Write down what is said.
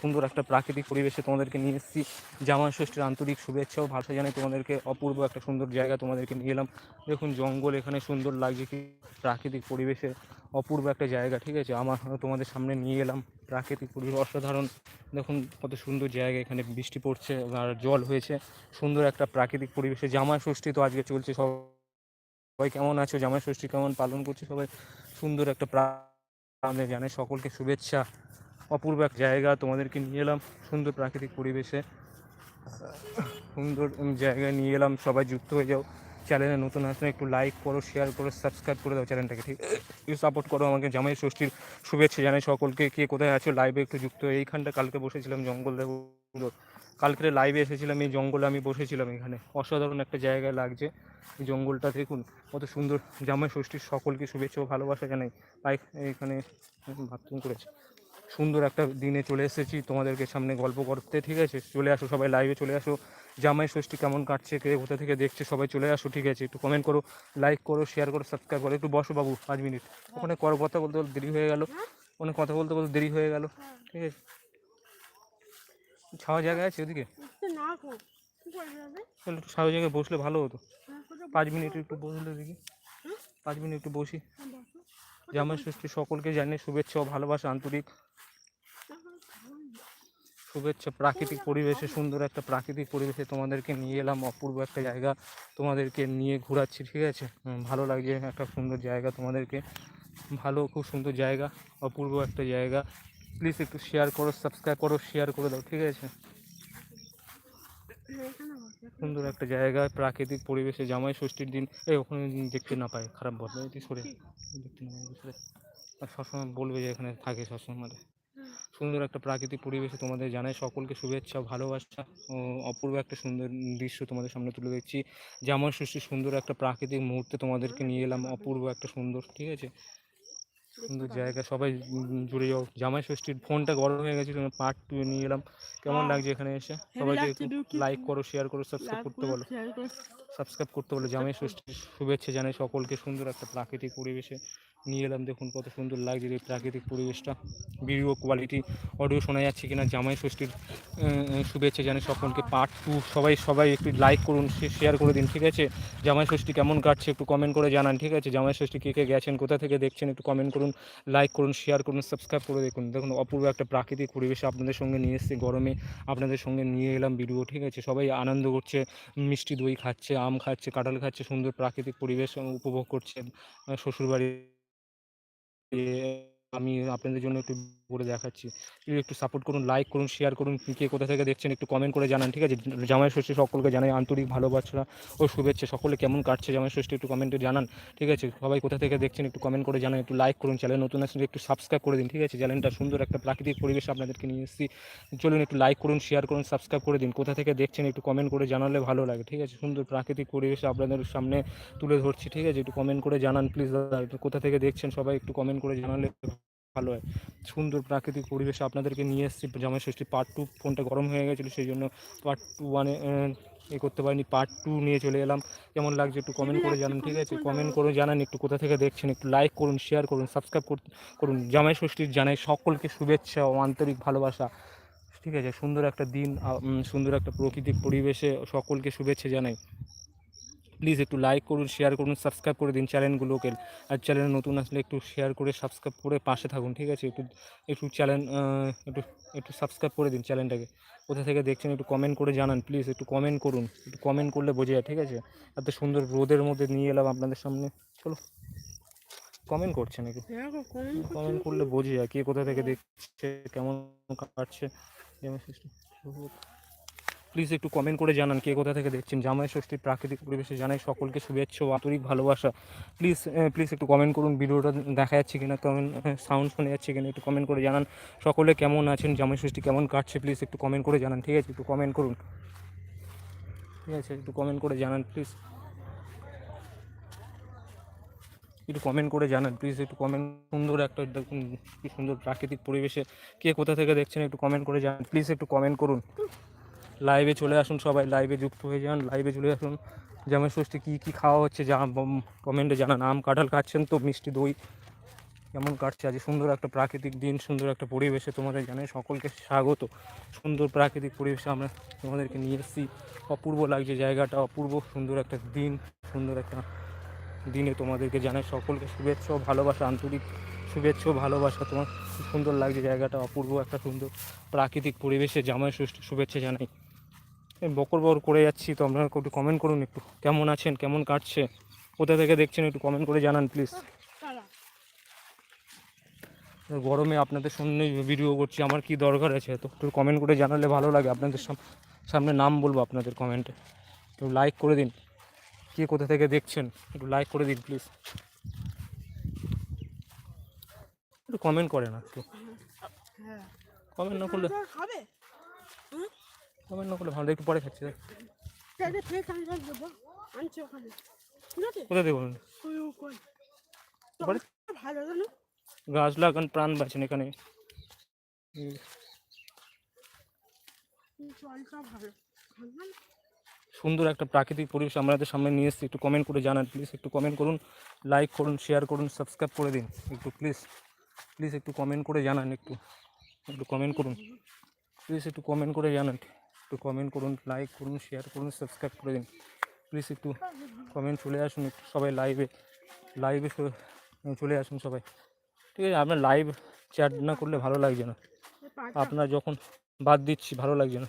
সুন্দর একটা প্রাকৃতিক পরিবেশে তোমাদেরকে নিয়ে এসেছি। জামাই ষষ্ঠীর আন্তরিক শুভেচ্ছা ও ভাষা জানাই তোমাদেরকে অপূর্ব একটা সুন্দর জায়গা তোমাদেরকে নিয়ে এলাম। দেখুন, জঙ্গল এখানে সুন্দর লাগছে কি প্রাকৃতিক পরিবেশে অপূর্ব একটা জায়গা, ঠিক আছে? আমার তোমাদের সামনে নিয়ে এলাম প্রাকৃতিক পরিবেশ। অসাধারণ, দেখুন, কত সুন্দর জায়গা এখানে বৃষ্টি পড়ছে আর জল হয়েছে। সুন্দর একটা প্রাকৃতিক পরিবেশে। জামাই ষষ্ঠী তো আজকে চলছে সব, সবাই কেমন আছো? জামাই ষষ্ঠী কেমন পালন করছে সবাই? সুন্দর একটা প্রা আমাদের জানে সকলকে শুভেচ্ছা। অপূর্ব এক জায়গা তোমাদেরকে নিয়ে এলাম, সুন্দর প্রাকৃতিক পরিবেশে। সুন্দর জায়গায় নিয়ে এলাম, সবাই যুক্ত হয়ে যাও। চ্যানেলে নতুন আসলে একটু লাইক করো শেয়ার করো সাবস্ক্রাইব করে দাও চ্যানেলটাকে ঠিক? সাপোর্ট করো আমাকে, জামাই ষষ্ঠীর শুভেচ্ছা জানাই সকলকে। কে কোথায় আছো? লাইভে একটু যুক্ত হয়ে, এইখানটা কালকে বসেছিলাম জঙ্গল কালকে লাইভে এসেছিলাম, এই জঙ্গলে আমি বসেছিলাম এখানে। অসাধারণ একটা জায়গায় লাগছে এই জঙ্গলটা, দেখুন। কত সুন্দর জামাই ষষ্ঠীর সকলকে শুভেচ্ছা ভালোবাসা জানাই। তাই এখানে বাথরুম করেছে। সুন্দর একটা দিনে চলে এসেছি। তোমাদেরকে সামনে গল্প করতে ঠিক আছে? চলে আসো সবাই লাইভে চলে আসো। জামাই ষষ্ঠী কেমন কাটছে কে কোথা থেকে দেখছে সবাই চলে আসো ঠিক আছে? একটু কমেন্ট করো লাইক করো শেয়ার করো সাবস্ক্রাইব করো। একটু বসো বাবু পাঁচ মিনিট ওখানে কর কথা বলতে বলতে দেরি হয়ে গেল। ওখানে কথা বলতে বলতে দেরি হয়ে গেল। ঠিক আছে? ছাওয়া জায়গা আছে ওদিকে? তাহলে একটু ছাওয়া জায়গায় বসলে ভালো হতো। হ্যাঁ, পাঁচ মিনিট একটু বসলে দেখি। পাঁচ মিনিট একটু বসি। বসো। জামাই ষষ্ঠী সকলকে জানিয়ে শুভেচ্ছা ও ভালোবাসা, আন্তরিক শুভেচ্ছা। প্রাকৃতিক পরিবেশে, সুন্দর একটা প্রাকৃতিক পরিবেশে তোমাদেরকে নিয়ে এলাম, অপূর্ব একটা জায়গা তোমাদেরকে নিয়ে ঘোরাচ্ছি, ঠিক আছে? ভালো লাগছে, একটা সুন্দর জায়গা তোমাদেরকে। ভালো, খুব সুন্দর জায়গা, অপূর্ব একটা জায়গা। প্লিজ একটু শেয়ার করো সাবস্ক্রাইব করো শেয়ার করে দাও, ঠিক আছে? বসো। সুন্দর একটা জায়গা, প্রাকৃতিক পরিবেশে জামাই ষষ্ঠীর দিন, এই ওখানে দেখতে না পায়, খারাপ বল এটি সরে, দেখতে না পায় আর সবসময় বলবে যে এখানে থাকে সবসময় সুন্দর একটা প্রাকৃতিক পরিবেশে তোমাদের জানাই সকলকে শুভেচ্ছা, ভালোবাসা ও অপূর্ব একটা সুন্দর দৃশ্য তোমাদের সামনে তুলে দিচ্ছি জামাই ষষ্ঠীর সুন্দর একটা প্রাকৃতিক মুহূর্তে তোমাদেরকে নিয়ে এলাম, অপূর্ব একটা সুন্দর, ঠিক আছে? সুন্দর জায়গা সবাই জুড়ে যাও। জামাই ষষ্ঠীর ফোনটা গরম হয়ে গেছে পার্ট টু নিয়ে এলাম। কেমন লাগছে এখানে এসে? সবাইকে। লাইক করো শেয়ার করো সাবস্ক্রাইব করতে বলো। সাবস্ক্রাইব করতে বলো জামাই ষষ্ঠীর শুভেচ্ছা জানাই সকলকে সুন্দর একটা প্রাকৃতিক পরিবেশে। নিয়ে এলাম। দেখুন কত সুন্দর লাগছে এই প্রাকৃতিক পরিবেশটা। ভিডিও কোয়ালিটি অডিও শোনা যাচ্ছে কিনা, জামাই ষষ্ঠীর শুভেচ্ছা জানাই সকলকে। পার্ট টু সবাই সবাই একটু লাইক করুন শেয়ার করে দিন, ঠিক আছে? জামাই ষষ্ঠী কেমন কাটছে একটু কমেন্ট করে জানান, ঠিক আছে? জামাই ষষ্ঠী কে কে গেছেন, কোথা থেকে দেখছেন একটু কমেন্ট করুন লাইক করুন শেয়ার করুন সাবস্ক্রাইব করে দেখুন। দেখুন, অপূর্ব একটা প্রাকৃতিক পরিবেশে আপনাদের সঙ্গে নিয়ে এসেছি, গরমে আপনাদের সঙ্গে নিয়ে এলাম ভিডিও ঠিক আছে? সবাই আনন্দ করছে, মিষ্টি দই খাচ্ছে, আম খাচ্ছে, কাঁঠাল খাচ্ছে, সুন্দর প্রাকৃতিক পরিবেশ উপভোগ করছে শ্বশুরবাড়ি আমি আপনাদের জন্য একটু করে দেখাচ্ছি। একটু সাপোর্ট করুন লাইক করুন শেয়ার করুন, কে কোথা থেকে দেখছেন একটু কমেন্ট করে জানান, ঠিক আছে? জামাই ষষ্ঠী সকলকে জানাই আন্তরিক ভালোবাসা ও শুভেচ্ছা। সকলে কেমন কাটছে জামাই ষষ্ঠী একটু কমেন্টে জানান, ঠিক আছে? সবাই কোথা থেকে দেখছেন একটু কমেন্ট করে জানান, একটু লাইক করুন চ্যানেল নতুন আসলে একটু সাবস্ক্রাইব করে দিন, ঠিক আছে? চ্যানেলটা সুন্দর একটা প্রাকৃতিক পরিবেশ আপনাদেরকে নিয়ে এসেছি। চলুন একটু লাইক করুন শেয়ার করুন সাবস্ক্রাইব করে দিন। কোথা থেকে দেখছেন একটু কমেন্ট করে জানালে ভালো লাগে, ঠিক আছে? সুন্দর প্রাকৃতিক পরিবেশ আপনাদের সামনে তুলে ধরছি, ঠিক আছে? একটু কমেন্ট করে জানান প্লিজ দাদা। কোথা থেকে দেখছেন সবাই একটু কমেন্ট করে জানালে ভালো হয় সুন্দর প্রাকৃতিক পরিবেশে আপনাদেরকে নিয়ে এসেছি। জামাই ষষ্ঠী পার্ট টু ফোনটা গরম হয়ে গেছিল, সেই জন্য পার্ট টু ওয়ানে এ করতে পারিনি পার্ট টু নিয়ে চলে এলাম। কেমন লাগছে একটু কমেন্ট করে জানান, ঠিক আছে? কমেন্ট করে জানান, একটু কোথা থেকে দেখছেন, একটু লাইক করুন শেয়ার করুন সাবস্ক্রাইব করুন জামাই ষষ্ঠীর জানাই সকলকে শুভেচ্ছা ও আন্তরিক ভালোবাসা। ঠিক আছে? সুন্দর একটা দিন সুন্দর একটা প্রাকৃতিক পরিবেশে সকলকে শুভেচ্ছা জানাই। প্লিজ একটু লাইক করুন শেয়ার করুন সাবস্ক্রাইব করে দিন চ্যানেলগুলোকে আর চ্যানেল নতুন আসলে একটু শেয়ার করে সাবস্ক্রাইব করে পাশে থাকুন ঠিক আছে? একটু একটু চ্যানেল একটু একটু সাবস্ক্রাইব করে দিন চ্যানেলটাকে কোথা থেকে দেখছেন একটু কমেন্ট করে জানান প্লিজ একটু কমেন্ট করুন একটু কমেন্ট করলে বোঝা যায় ঠিক আছে? এত সুন্দর রোদের মধ্যে নিয়ে এলাম আপনাদের সামনে। চলো কমেন্ট করছে নাকি? হ্যাঁ কমেন্ট করলে বোঝা যায় কে কোথা থেকে দেখছে কেমন কাটছে। প্লিজ একটু কমেন্ট করে জানান কে কোথা থেকে দেখছেন। জামাই ষষ্ঠীর প্রাকৃতিক পরিবেশে জানাই সকলকে শুভেচ্ছা ও আন্তরিক ভালোবাসা। প্লিজ প্লিজ একটু কমেন্ট করুন, ভিডিওটা দেখা যাচ্ছে কিনা কেমন সাউন্ড শোনা যাচ্ছে কিনা, একটু কমেন্ট করে জানান। সকলে কেমন আছেন, জামাই ষষ্ঠী কেমন কাটছে প্লিজ একটু কমেন্ট করে জানান, ঠিক আছে? একটু কমেন্ট করুন। ঠিক আছে, একটু কমেন্ট করে জানান প্লিজ একটু কমেন্ট করে জানান প্লিজ একটু কমেন্ট সুন্দর একটা কি সুন্দর প্রাকৃতিক পরিবেশে কে কোথা থেকে দেখছেন, একটু কমেন্ট করে জানান প্লিজ একটু কমেন্ট করুন। লাইভে চলে আসুন সবাই লাইভে যুক্ত হয়ে যান লাইভে চলে আসুন। জামাই ষষ্ঠী কী কী খাওয়া হচ্ছে যা কমেন্টে জানান। আম, কাঁঠাল খাচ্ছেন তো, মিষ্টি দই। কেমন কাটছে? আজ সুন্দর একটা প্রাকৃতিক দিন, সুন্দর একটা পরিবেশে তোমাদের জানাই সকলকে স্বাগত। সুন্দর প্রাকৃতিক পরিবেশে আমরা তোমাদেরকে নিয়ে এসেছি। অপূর্ব লাগছে জায়গাটা, অপূর্ব সুন্দর একটা দিন, সুন্দর একটা দিনে তোমাদেরকে জানাই সকলকে শুভেচ্ছা ভালোবাসা, আন্তরিক শুভেচ্ছা ভালোবাসা। তোমার সুন্দর লাগছে জায়গাটা, অপূর্ব একটা সুন্দর প্রাকৃতিক পরিবেশে জামাই ষষ্ঠী শুভেচ্ছা জানাই। বকর বকর করে যাচ্ছি তো আপনারা একটু কমেন্ট করুন একটু। কেমন আছেন? কেমন কাটছে? কোথা থেকে দেখছেন একটু কমেন্ট করে জানান প্লিজ গরমে আপনাদের সামনে ভিডিও করছি আমার কি দরকার আছে? তো একটু কমেন্ট করে জানালে ভালো লাগে আপনাদের সাম- সামনে নাম বলব আপনাদের কমেন্টে একটু লাইক করে দিন। কে কোথা থেকে দেখছেন? একটু লাইক করে দিন প্লিজ একটু কমেন্ট করে না একটু। হ্যাঁ। কমেন্ট না করলে কমেন্ট না করলে ভালো একটু পরে খাচ্ছি দেখ। তাহলে দেবো। আনছি ওখানে। ঠিক আছে? কোথা থেকে বলুন ওই ওই তারপরে? ভালো জানো গাছ লাগান প্রাণ বাঁচেন এখানে? সুন্দর একটা প্রাকৃতিক পরিবেশ আমাদের সামনে নিয়ে এসেছি। একটু কমেন্ট করে জানান প্লিজ একটু কমেন্ট করুন লাইক করুন শেয়ার করুন সাবস্ক্রাইব করে দিন। একটু প্লিজ প্লিজ একটু কমেন্ট করে জানান একটু। একটু কমেন্ট করুন। প্লিজ একটু কমেন্ট করে জানান। একটু কমেন্ট করুন লাইক করুন শেয়ার করুন সাবস্ক্রাইব করে দিন। প্লিজ একটু কমেন্ট চলে আসুন একটু সবাই লাইভে লাইভে চলে আসুন সবাই। ঠিক আছে আপনার লাইভ চ্যাট না করলে ভালো লাগছে না। আপনার যখন বাদ দিচ্ছি ভালো লাগছে না।